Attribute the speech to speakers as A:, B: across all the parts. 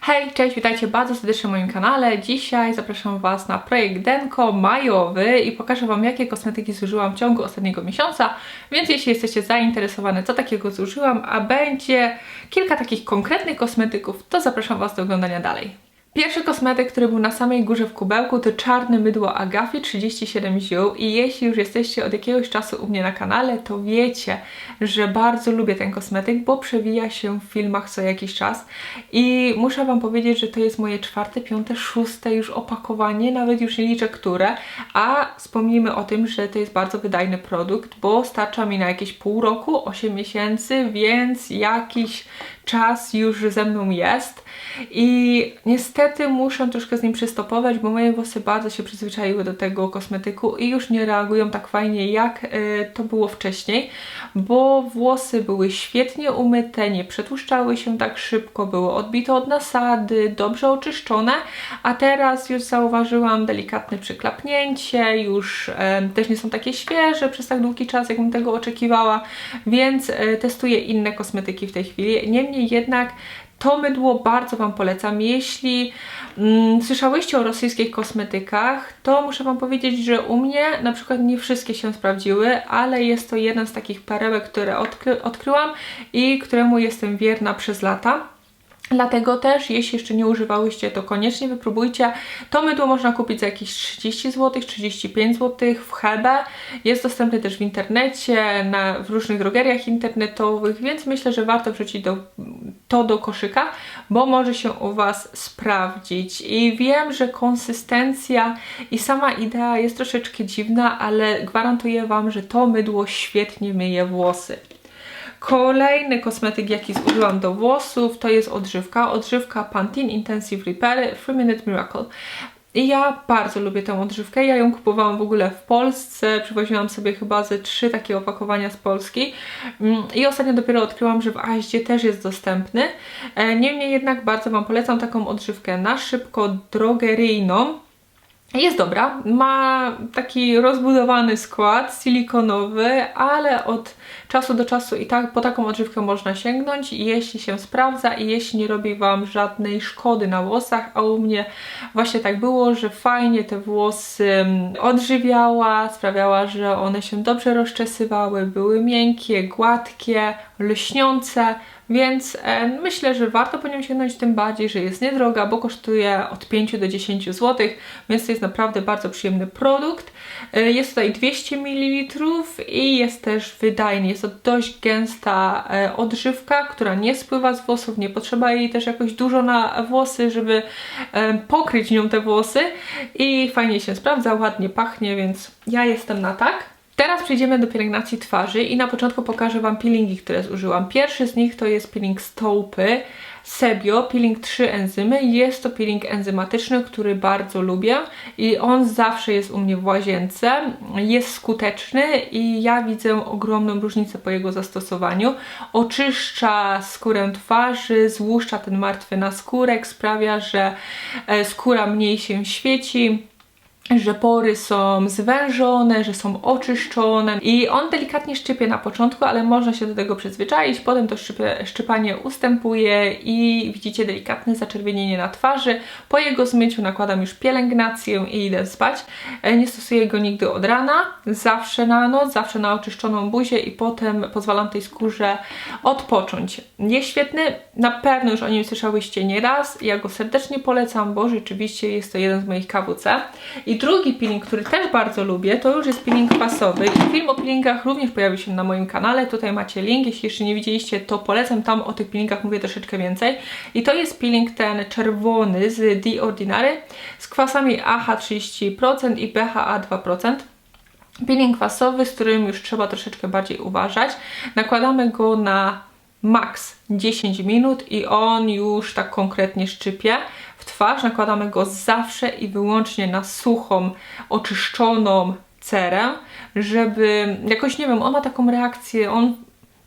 A: Hej, cześć, witajcie bardzo serdecznie na moim kanale. Dzisiaj zapraszam Was na projekt Denko majowy i pokażę Wam, jakie kosmetyki zużyłam w ciągu ostatniego miesiąca, więc jeśli jesteście zainteresowane, co takiego zużyłam, a będzie kilka takich konkretnych kosmetyków, to zapraszam Was do oglądania dalej. Pierwszy kosmetyk, który był na samej górze w kubełku to czarne mydło Agafi 37 ziół. I jeśli już jesteście od jakiegoś czasu u mnie na kanale, to wiecie, że bardzo lubię ten kosmetyk, bo przewija się w filmach co jakiś czas. I muszę Wam powiedzieć, że to jest moje czwarte, piąte, szóste już opakowanie, nawet już nie liczę które, a wspomnijmy o tym, że to jest bardzo wydajny produkt, bo starcza mi na jakieś pół roku, 8 miesięcy, więc jakiś czas już ze mną jest i niestety muszę troszkę z nim przystopować, bo moje włosy bardzo się przyzwyczaiły do tego kosmetyku i już nie reagują tak fajnie jak y, to było wcześniej, bo włosy były świetnie umyte, nie przetłuszczały się tak szybko, były odbite od nasady, dobrze oczyszczone, a teraz już zauważyłam delikatne przyklapnięcie, już też nie są takie świeże przez tak długi czas, jakbym tego oczekiwała, więc y, testuję inne kosmetyki w tej chwili. Niemniej jednak to mydło bardzo Wam polecam. Jeśli mm, słyszałyście o rosyjskich kosmetykach, to muszę Wam powiedzieć, że u mnie na przykład nie wszystkie się sprawdziły, ale jest to jeden z takich perełek, które odkry odkryłam i któremu jestem wierna przez lata. Dlatego też, jeśli jeszcze nie używałyście, to koniecznie wypróbujcie. To mydło można kupić za jakieś 30 zł, 35 zł w Hebe. Jest dostępne też w internecie, na, w różnych drogeriach internetowych, więc myślę, że warto wrzucić do, to do koszyka, bo może się u Was sprawdzić. I wiem, że konsystencja i sama idea jest troszeczkę dziwna, ale gwarantuję Wam, że to mydło świetnie myje włosy. Kolejny kosmetyk, jaki zużyłam do włosów, to jest odżywka. Odżywka Pantene Intensive Repair 3 Minute Miracle. I ja bardzo lubię tę odżywkę. Ja ją kupowałam w ogóle w Polsce. Przywoziłam sobie chyba ze trzy takie opakowania z Polski. Mm, I ostatnio dopiero odkryłam, że w Aździe też jest dostępny. E, niemniej jednak bardzo Wam polecam taką odżywkę na szybko drogeryjną. Jest dobra, ma taki rozbudowany skład silikonowy, ale od czasu do czasu i tak po taką odżywkę można sięgnąć, jeśli się sprawdza i jeśli nie robi Wam żadnej szkody na włosach, a u mnie właśnie tak było, że fajnie te włosy mm, odżywiała, sprawiała, że one się dobrze rozczesywały, były miękkie, gładkie, lśniące, więc e, myślę, że warto po nią sięgnąć, tym bardziej, że jest niedroga, bo kosztuje od 5 do 10 zł, więc to jest naprawdę bardzo przyjemny produkt. E, jest tutaj 200 ml i jest też wydajny. Jest to dość gęsta e, odżywka, która nie spływa z włosów, nie potrzeba jej też jakoś dużo na włosy, żeby e, pokryć nią te włosy i fajnie się sprawdza, ładnie pachnie, więc ja jestem na tak. Teraz przejdziemy do pielęgnacji twarzy i na początku pokażę Wam peelingi, które zużyłam. Pierwszy z nich to jest peeling Stopy Sebio, peeling 3 enzymy. Jest to peeling enzymatyczny, który bardzo lubię i on zawsze jest u mnie w łazience. Jest skuteczny i ja widzę ogromną różnicę po jego zastosowaniu. Oczyszcza skórę twarzy, złuszcza ten martwy naskórek, sprawia, że e, skóra mniej się świeci że pory są zwężone, że są oczyszczone i on delikatnie szczypie na początku, ale można się do tego przyzwyczaić, potem to szczypie, szczypanie ustępuje i widzicie delikatne zaczerwienienie na twarzy. Po jego zmyciu nakładam już pielęgnację i idę spać. E, nie stosuję go nigdy od rana, zawsze na noc, zawsze na oczyszczoną buzię i potem pozwalam tej skórze odpocząć. Jest świetny, na pewno już o nim słyszałyście nieraz, ja go serdecznie polecam, bo rzeczywiście jest to jeden z moich KWC i drugi peeling, który też bardzo lubię, to już jest peeling kwasowy i film o peelingach również pojawi się na moim kanale. Tutaj macie link, jeśli jeszcze nie widzieliście, to polecam, tam o tych peelingach mówię troszeczkę więcej. I to jest peeling ten czerwony z The Ordinary z kwasami AHA 30% i BHA 2%. Peeling kwasowy, z którym już trzeba troszeczkę bardziej uważać. Nakładamy go na max 10 minut i on już tak konkretnie szczypie w twarz. Nakładamy go zawsze i wyłącznie na suchą, oczyszczoną cerę, żeby jakoś, nie wiem, on ma taką reakcję, on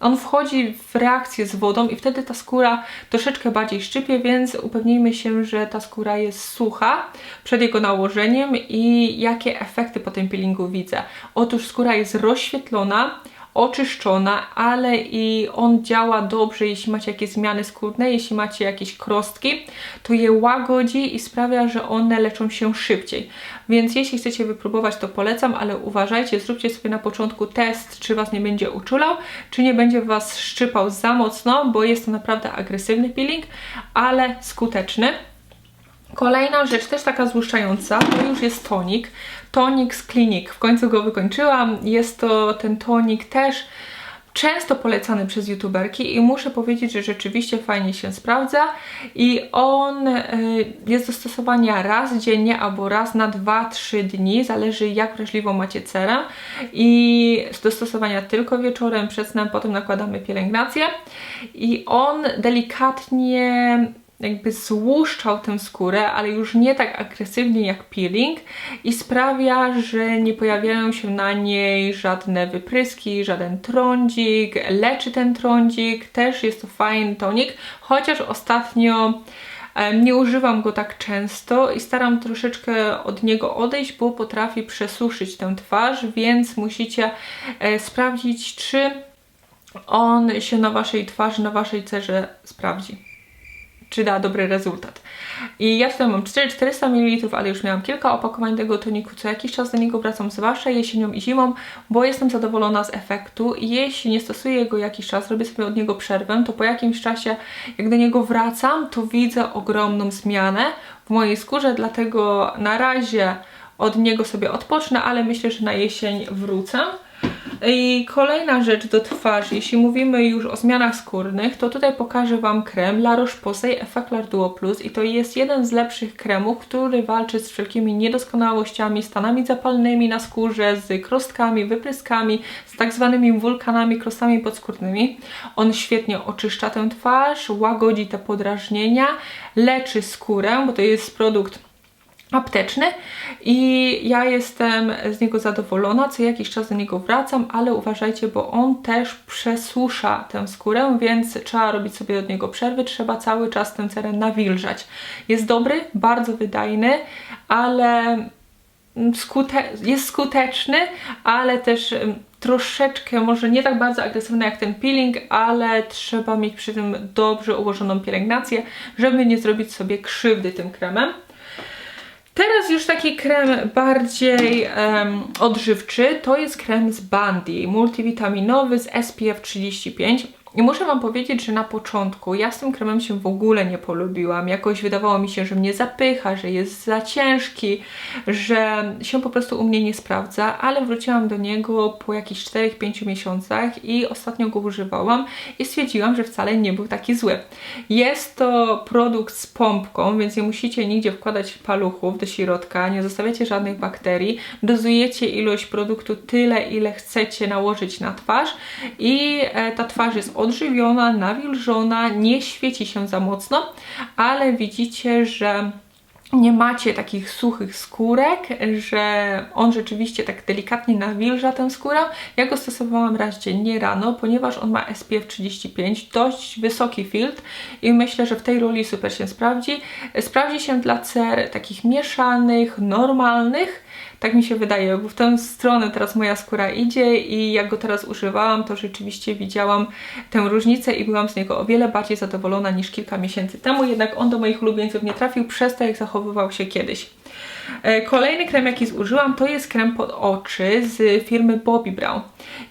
A: on wchodzi w reakcję z wodą i wtedy ta skóra troszeczkę bardziej szczypie, więc upewnijmy się, że ta skóra jest sucha przed jego nałożeniem i jakie efekty po tym peelingu widzę. Otóż skóra jest rozświetlona, oczyszczona, ale i on działa dobrze, jeśli macie jakieś zmiany skórne, jeśli macie jakieś krostki, to je łagodzi i sprawia, że one leczą się szybciej. Więc jeśli chcecie wypróbować, to polecam, ale uważajcie, zróbcie sobie na początku test, czy Was nie będzie uczulał, czy nie będzie Was szczypał za mocno, bo jest to naprawdę agresywny peeling, ale skuteczny. Kolejna rzecz, też taka złuszczająca, to już jest tonik. Tonik z Clinic. W końcu go wykończyłam. Jest to ten tonik też często polecany przez youtuberki i muszę powiedzieć, że rzeczywiście fajnie się sprawdza i on y, jest do stosowania raz dziennie albo raz na 2-3 dni, zależy jak wrażliwą macie cerę i do stosowania tylko wieczorem, przed snem, potem nakładamy pielęgnację i on delikatnie jakby złuszczał tę skórę, ale już nie tak agresywnie jak peeling i sprawia, że nie pojawiają się na niej żadne wypryski, żaden trądzik, leczy ten trądzik, też jest to fajny tonik, chociaż ostatnio nie używam go tak często i staram troszeczkę od niego odejść, bo potrafi przesuszyć tę twarz, więc musicie e, sprawdzić, czy on się na waszej twarzy, na waszej cerze sprawdzi czy da dobry rezultat. I ja tutaj mam 400 ml, ale już miałam kilka opakowań tego toniku, co jakiś czas do niego wracam, zwłaszcza jesienią i zimą, bo jestem zadowolona z efektu jeśli nie stosuję go jakiś czas, robię sobie od niego przerwę, to po jakimś czasie, jak do niego wracam, to widzę ogromną zmianę w mojej skórze, dlatego na razie od niego sobie odpocznę, ale myślę, że na jesień wrócę. I kolejna rzecz do twarzy, jeśli mówimy już o zmianach skórnych, to tutaj pokażę Wam krem La Roche-Posay Effaclar Duo Plus i to jest jeden z lepszych kremów, który walczy z wszelkimi niedoskonałościami, stanami zapalnymi na skórze, z krostkami, wypryskami, z tak zwanymi wulkanami, krostami podskórnymi. On świetnie oczyszcza tę twarz, łagodzi te podrażnienia, leczy skórę, bo to jest produkt apteczny i ja jestem z niego zadowolona, co jakiś czas do niego wracam, ale uważajcie, bo on też przesusza tę skórę, więc trzeba robić sobie od niego przerwy, trzeba cały czas tę cerę nawilżać. Jest dobry, bardzo wydajny, ale skute jest skuteczny, ale też troszeczkę, może nie tak bardzo agresywny jak ten peeling, ale trzeba mieć przy tym dobrze ułożoną pielęgnację, żeby nie zrobić sobie krzywdy tym kremem. Teraz już taki krem bardziej um, odżywczy, to jest krem z Bandy, multivitaminowy z SPF 35. I muszę Wam powiedzieć, że na początku ja z tym kremem się w ogóle nie polubiłam. Jakoś wydawało mi się, że mnie zapycha, że jest za ciężki, że się po prostu u mnie nie sprawdza, ale wróciłam do niego po jakichś 4-5 miesiącach i ostatnio go używałam i stwierdziłam, że wcale nie był taki zły. Jest to produkt z pompką, więc nie musicie nigdzie wkładać paluchów do środka, nie zostawiacie żadnych bakterii, dozujecie ilość produktu tyle, ile chcecie nałożyć na twarz i e, ta twarz jest odżywiona, nawilżona, nie świeci się za mocno, ale widzicie, że nie macie takich suchych skórek, że on rzeczywiście tak delikatnie nawilża tę skórę. Ja go stosowałam raz dziennie rano, ponieważ on ma SPF 35, dość wysoki filtr i myślę, że w tej roli super się sprawdzi. Sprawdzi się dla cer takich mieszanych, normalnych, tak mi się wydaje, bo w tę stronę teraz moja skóra idzie i jak go teraz używałam, to rzeczywiście widziałam tę różnicę i byłam z niego o wiele bardziej zadowolona niż kilka miesięcy temu, jednak on do moich ulubieńców nie trafił przez to, jak zachowywał się kiedyś. E, kolejny krem, jaki zużyłam, to jest krem pod oczy z firmy Bobbi Brown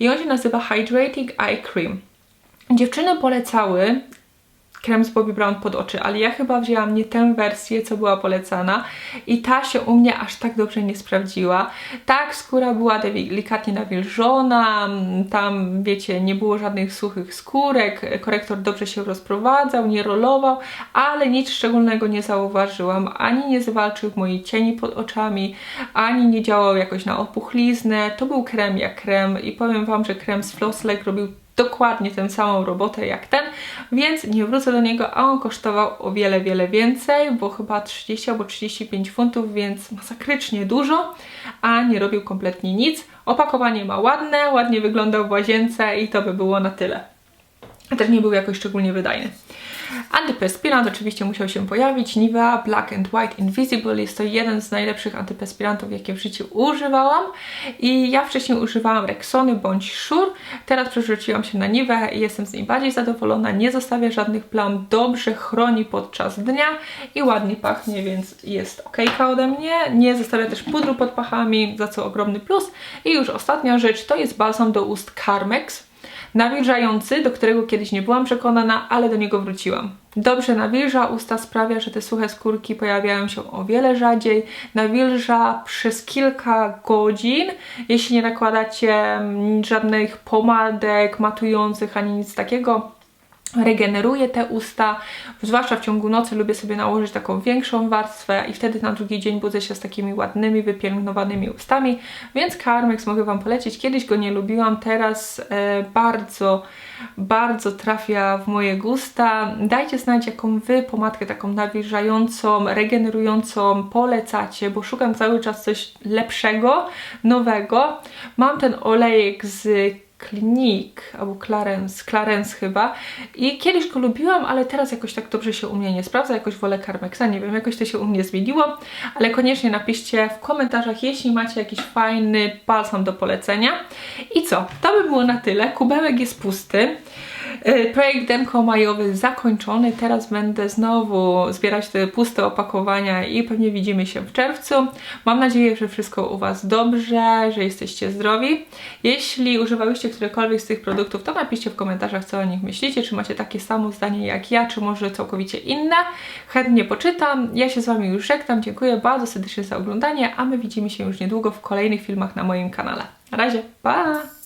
A: i on się nazywa Hydrating Eye Cream. Dziewczyny polecały krem z Bobbi Brown pod oczy, ale ja chyba wzięłam nie tę wersję, co była polecana i ta się u mnie aż tak dobrze nie sprawdziła. Tak, skóra była delikatnie nawilżona, tam wiecie, nie było żadnych suchych skórek, korektor dobrze się rozprowadzał, nie rolował, ale nic szczególnego nie zauważyłam, ani nie zwalczył mojej cieni pod oczami, ani nie działał jakoś na opuchliznę. To był krem jak krem i powiem Wam, że krem z Flosslek robił dokładnie tę samą robotę jak ten, więc nie wrócę do niego, a on kosztował o wiele, wiele więcej, bo chyba 30 albo 35 funtów, więc masakrycznie dużo, a nie robił kompletnie nic. Opakowanie ma ładne, ładnie wyglądał w łazience i to by było na tyle. Też nie był jakoś szczególnie wydajny. Antyperspirant oczywiście musiał się pojawić. Nivea Black and White Invisible jest to jeden z najlepszych antyperspirantów, jakie w życiu używałam. I ja wcześniej używałam Rexony bądź Shure. Teraz przerzuciłam się na Nivea i jestem z niej bardziej zadowolona. Nie zostawia żadnych plam, dobrze chroni podczas dnia i ładnie pachnie, więc jest okejka ode mnie. Nie zostawia też pudru pod pachami, za co ogromny plus. I już ostatnia rzecz to jest balsam do ust Carmex nawilżający, do którego kiedyś nie byłam przekonana, ale do niego wróciłam. Dobrze nawilża usta, sprawia, że te suche skórki pojawiają się o wiele rzadziej. Nawilża przez kilka godzin, jeśli nie nakładacie mm, żadnych pomadek matujących ani nic takiego regeneruje te usta, zwłaszcza w ciągu nocy lubię sobie nałożyć taką większą warstwę i wtedy na drugi dzień budzę się z takimi ładnymi, wypielęgnowanymi ustami, więc Carmex mogę Wam polecić. Kiedyś go nie lubiłam, teraz e, bardzo, bardzo trafia w moje gusta. Dajcie znać, jaką Wy pomadkę taką nawilżającą, regenerującą polecacie, bo szukam cały czas coś lepszego, nowego. Mam ten olejek z Clinique albo Clarence, Clarence chyba i kiedyś go lubiłam, ale teraz jakoś tak dobrze się u mnie nie sprawdza, jakoś wolę Carmexa, nie wiem, jakoś to się u mnie zmieniło, ale koniecznie napiszcie w komentarzach, jeśli macie jakiś fajny balsam do polecenia. I co? To by było na tyle. Kubełek jest pusty. Y, Projekt Denko majowy zakończony. Teraz będę znowu zbierać te puste opakowania i pewnie widzimy się w czerwcu. Mam nadzieję, że wszystko u Was dobrze, że jesteście zdrowi. Jeśli używałyście którekolwiek z tych produktów, to napiszcie w komentarzach, co o nich myślicie. Czy macie takie samo zdanie jak ja, czy może całkowicie inne. Chętnie poczytam. Ja się z Wami już żegnam. Dziękuję bardzo serdecznie za oglądanie, a my widzimy się już niedługo w kolejnych filmach na moim kanale. Na razie, pa!